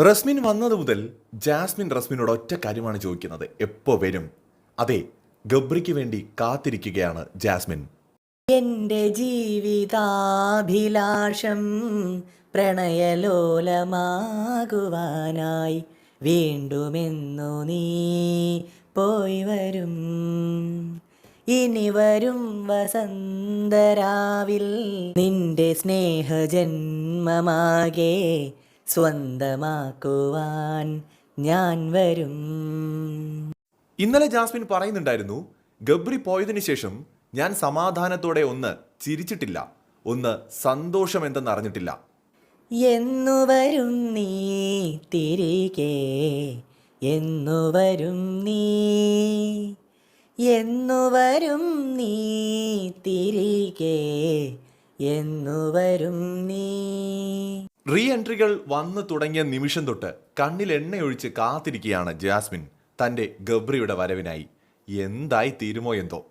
റസ്മിൻ വന്നത് മുതൽ ജാസ്മിൻ റസ്മിനോട് ഒറ്റ കാര്യമാണ് ചോദിക്കുന്നത്. എപ്പോ വരും? അതെ ഗബ്രിക്ക് വേണ്ടി കാത്തിരിക്കുകയാണ് ജാസ്മിൻ. എന്റെ ജീവിതാഭിലാഷം പ്രണയലോലമാകുവാനായി വീണ്ടുമെന്നു നീ പോയി വരും. ഇനി വരും വസന്തരാവിൽ നിന്റെ സ്നേഹജന്മമാകെ സ്വന്തമാക്കുവാൻ ഞാൻ വരും. ഇന്നലെ ജാസ്മിൻ പറയുന്നുണ്ടായിരുന്നു ഗബ്രി പോയതിനു ശേഷം ഞാൻ സമാധാനത്തോടെ ഒന്ന് ചിരിച്ചിട്ടില്ല ഒന്ന് സന്തോഷം എന്തെന്ന് അറിഞ്ഞിട്ടില്ല. എന്നു വരും നീ തിരികെ എന്നു വരും നീ എന്നു വരും നീ തിരികെ എന്നു വരും നീ. റീ എൻട്രികൾ വന്നു തുടങ്ങിയ നിമിഷം തൊട്ട് കണ്ണിൽ എണ്ണയൊഴിച്ച് കാത്തിരിക്കുകയാണ് ജാസ്മിൻ തന്റെ ഗബ്രിയുടെ വരവിനായി. എന്തായി തീരുമോ എന്തോ?